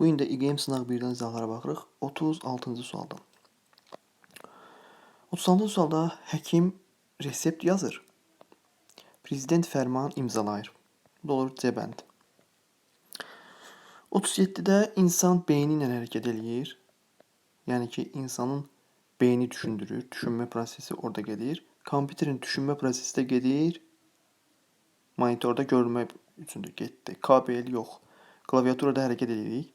Bu gün də İQM sınaq 1-dən izahlara baxırıq. 36-cı sualdan. 36-cı sualda həkim resept yazır. Prezident fərman imzalayır. Bu olur C bəndi. 37-də insan beyni ilə hərəkət eləyir. Yəni ki, insanın beyni düşündürür, düşünmə prosesi orada gedir. Kompüterin düşünmə prosesi də gedir. Monitorda görmə üçündür, getdi. KBL yox. Klaviaturada hərəkət edirik.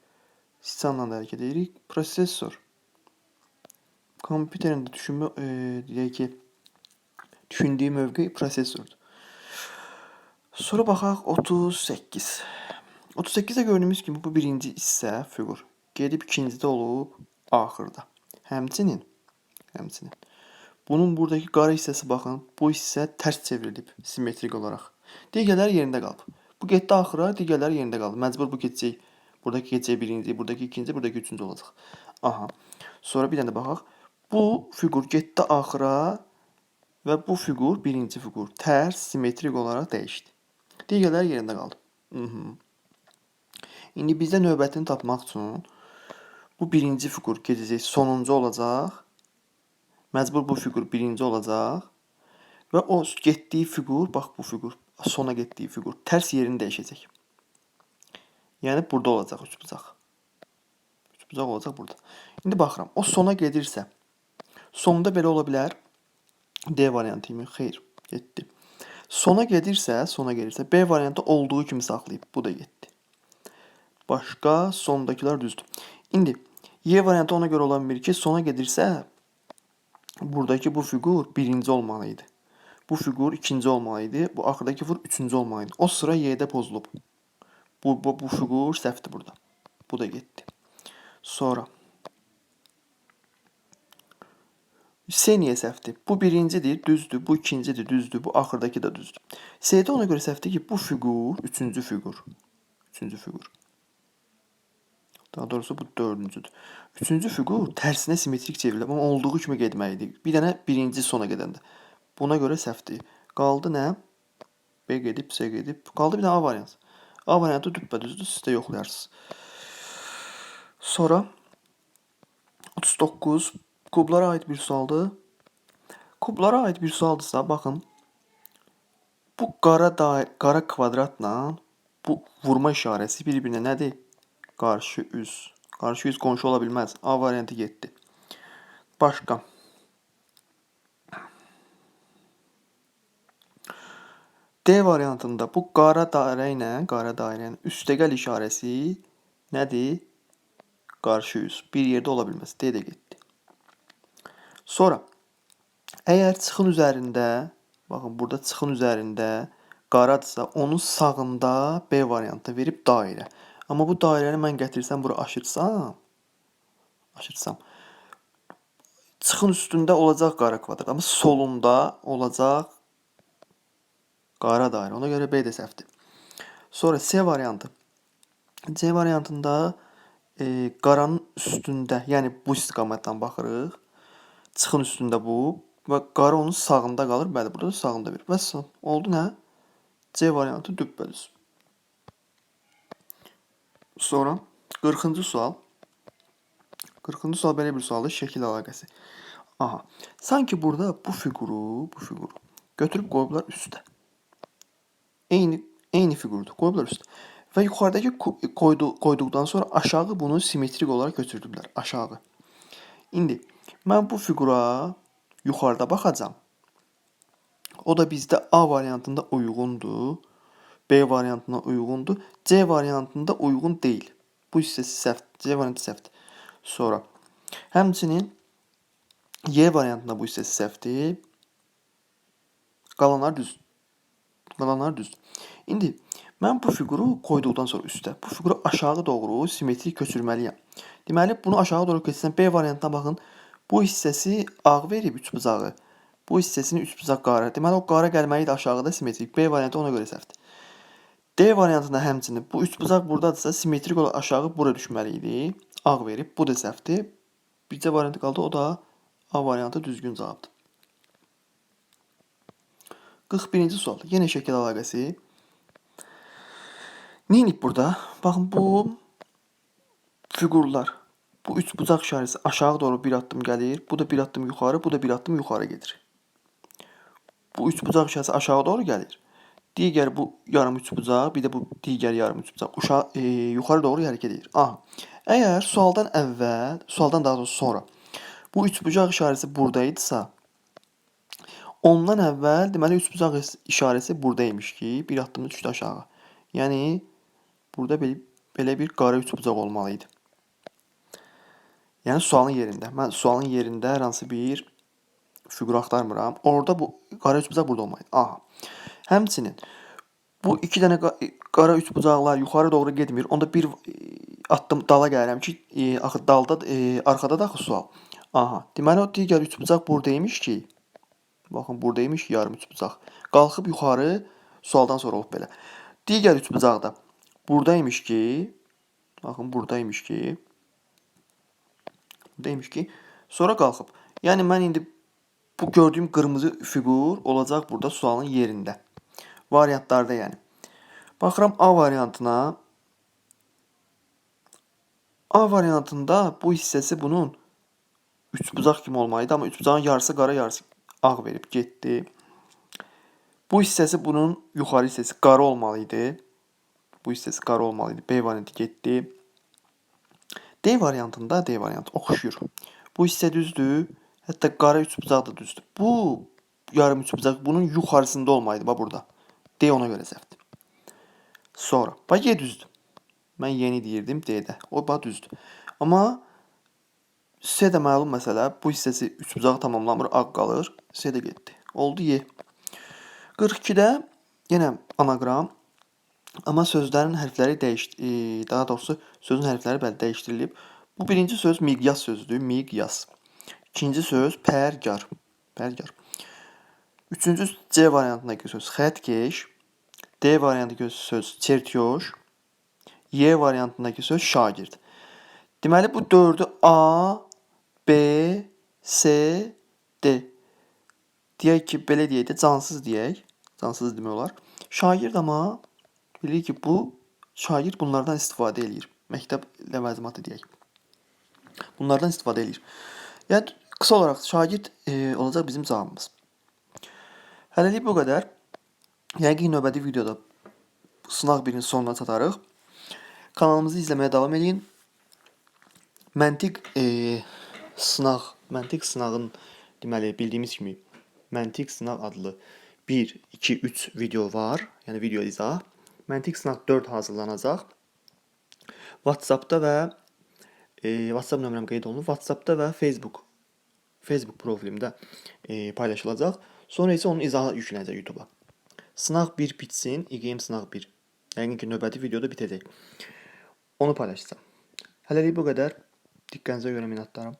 Siçanla da hərəkət edirik. Prosesor. Kompüterin də düşünmə, e, ki, düşündüyü mövqe prosesordur. Sonra baxaq 38. 38-də gördüyümüz kimi bu birinci hissə fiqur. Gedib ikincidə olub axırda. Həmçinin həmçinin bunun buradakı qara hissəsi baxın, bu hissə tərs çevrilib simmetrik olaraq. Digərləri yerində qalıb. Bu getdi axıra, digərləri yerində qaldı. Məcbur bu keçəcək. Buradakı keçəcək birinci, buradakı ikinci, buradakı üçüncü olacaq. Aha. Sonra bir dənə də baxaq. Bu fiqur getdi axıra və bu fiqur birinci fiqur tərs simmetrik olaraq dəyişdi. Digərləri yerində qaldı. Mhm. İndi bizdə növbətini tapmaq üçün bu birinci fiqur gedəcək sonuncu olacaq. Məcbur bu fiqur birinci olacaq. Və o getdiyi fiqur, bax bu fiqur, sona getdiyi fiqur tərs yerini dəyişəcək. Yəni burada olacaq üçbucaq. Üçbucaq olacaq burada. İndi baxıram. O sona gedirsə, sonda belə ola bilər. D variantı kimi xeyr, getdi. Sona gedirsə, sona gedirsə B variantı olduğu kimi saxlayıb. Bu da getdi. Başqa sondakılar düzdür. İndi Y variantı ona görə ola bilmir ki, sona gedirsə buradakı bu fiqur birinci olmalı idi. Bu fiqur ikinci olmalı idi. Bu axırdakı fiqur üçüncü olmalı idi. O sıra Y-də pozulub. Bu, bu, bu fiqur səhvdir burada. Bu da getdi. Sonra S niyə səhvdir? Bu birincidir, düzdür. Bu ikincidir, düzdür. Bu axırdakı da düzdür. S-də ona görə səhvdir ki, bu fiqur üçüncü fiqur. Üçüncü fiqur. Daha doğrusu bu dördüncüdür. Üçüncü fiqur tərsinə simmetrik çevrilib, amma olduğu kimi getməlidir. Bir dənə birinci sona gedəndə. Buna görə səhvdir. Qaldı nə? B gedib, C gedib. Qaldı bir dənə A variantı. A variantı düppədüzdür, siz də yoxlayarsınız. Sonra 39 kublara aid bir sualdır. Kublara aid bir sualdırsa, baxın. Bu qara da qara kvadratla bu vurma işarəsi bir-birinə nədir? Qarşı üz. Qarşı üz qonşu ola bilməz. A variantı getdi. Başqa. D variantında bu qara dairə ilə, qara dairə ilə üstəgəl işarəsi nədir? Qarşı üz. Bir yerdə ola bilməz. D də getdi. Sonra əgər çıxın üzərində, baxın burada çıxın üzərində qaradırsa, onun sağında B variantı verib dairə. Amma bu dairəni mən gətirsəm bura aşırsam, aşırsam çıxın üstündə olacaq qara kvadrat, amma solunda olacaq qara dairə. Ona görə B də səhvdir. Sonra C variantı. C variantında e, qaranın üstündə, yəni bu istiqamətdən baxırıq. Çıxın üstündə bu və qara onun sağında qalır. Bəli, burada da sağında bir. Bəs oldu nə? C variantı düppədüz. Sonra 40-cı sual. 40-cı sual belə bir sualdır, şəkil əlaqəsi. Aha. Sanki burada bu fiquru, bu fiquru götürüb qoyublar üstə. Eyni eyni fiqurdur. Qoyublar üstə. Və yuxarıdakı ko- qoydu, qoyduqdan sonra aşağı bunu simmetrik olaraq götürdüblər. Aşağı. İndi mən bu fiqura yuxarıda baxacağam. O da bizdə A variantında uyğundur. B variantına uyğundur. C variantında uyğun deyil. Bu hissəsi səhvdir. C variantı səhvdir. Sonra həmçinin Y variantında bu hissəsi səhvdir. Qalanlar düz. Qalanlar düzdür. İndi mən bu fiquru qoyduqdan sonra üstə, bu fiquru aşağı doğru simmetrik köçürməliyəm. Deməli, bunu aşağı doğru köçürsəm B variantına baxın. Bu hissəsi ağ verib üç bucağı. Bu hissəsini üç bucaq qara. Deməli, o qara gəlməli idi aşağıda simmetrik. B variantı ona görə səhvdir. D variantında həmçinin bu üç bucaq burdadırsa simmetrik olaraq aşağı bura düşməli idi. Ağ verib. Bu da səhvdir. Bircə variantı qaldı. O da A variantı düzgün cavabdır. 41-ci sual. Yenə şəkil əlaqəsi. Neyinib burada? Baxın bu figurlar. Bu üç bucaq işarəsi aşağı doğru bir addım gəlir. Bu da bir addım yuxarı, bu da bir addım yuxarı gedir. Bu üç bucaq işarəsi aşağı doğru gəlir. Digər bu yarım üç bucaq, bir də bu digər yarım üç bucaq uşağı e, yuxarı doğru hərəkət edir. Aha. Əgər sualdan əvvəl, sualdan daha doğrusu sonra bu üç bucaq işarəsi buradaydısa, ondan əvvəl deməli üç bucaq işarəsi buradaymış ki, bir addım düşdü aşağı. Yəni burada belə, belə bir qara üç bucaq olmalı idi. Yəni sualın yerində. Mən sualın yerində hər hansı bir fiqur axtarmıram. Orada bu qara üçbucaq burada olmalı. Aha. Həmçinin bu iki dənə qa- qara üçbucaqlar yuxarı doğru getmir. Onda bir e, addım dala gəlirəm ki, e, axı dalda e, arxada da axı sual. Aha. Deməli o digər üçbucaq buradaymış ki, baxın buradaymış yarım üçbucaq. Qalxıb yuxarı sualdan sonra olub belə. Digər üçbucaq da buradaymış ki, baxın buradaymış ki, Demiş ki, sonra qalxıb. Yəni mən indi bu gördüyüm qırmızı fiqur olacaq burada sualın yerində. Variantlarda yəni. Baxıram A variantına. A variantında bu hissəsi bunun üçbucaq kimi olmalıydı, amma üçbucağın yarısı qara, yarısı ağ verib getdi. Bu hissəsi bunun yuxarı hissəsi qara olmalıydı. Bu hissəsi qara olmalıydı. B variantı getdi. D variantında D variantı oxşuyur. Bu hissə düzdür. Hətta qara üçbucaq da düzdür. Bu yarım üçbucaq bunun yuxarısında olmalıydı bax burada. D ona görə səhvdir. Sonra bax Y düzdür. Mən yeni deyirdim D-də. O bax düzdür. Amma C də məlum məsələ. Bu hissəsi üçbucağı tamamlamır, ağ qalır. C də getdi. Oldu Y. 42-də yenə anaqram Amma sözlərin hərfləri dəyiş e, daha doğrusu sözün hərfləri bəli dəyişdirilib. Bu birinci söz miqyas sözüdür, miqyas. İkinci söz pərgar, pərgar. Üçüncü C variantındakı söz xəttkeş. D variantındakı söz çertyoş. Y variantındakı söz şagird. Deməli bu dördü A, B, C, D. Deyək ki, belə deyək də cansız deyək. Cansız demək olar. Şagird amma bilirik ki, bu şagird bunlardan istifadə eləyir. Məktəb ləvazimatı deyək. Bunlardan istifadə eləyir. Yəni qısa olaraq şagird e, olacaq bizim cavabımız. Hələlik bu qədər. Yəqin növbəti videoda sınaq birinin sonuna çatarıq. Kanalımızı izləməyə davam edin. Məntiq e, sınaq, məntiq sınağın deməli bildiyimiz kimi məntiq sınaq adlı 1, 2, 3 video var. Yəni video izah. Məntiq sınaq 4 hazırlanacaq. WhatsApp-da və e, WhatsApp nömrəm qeyd olunub. WhatsApp-da və Facebook Facebook profilimdə e, paylaşılacaq. Sonra isə onun izahı yüklənəcək YouTube-a. Sınaq 1 bitsin, İqM sınaq 1. Yəqin ki, növbəti videoda bitəcək. Onu paylaşacağam. Hələlik bu qədər. Diqqətinizə görə minnətdaram.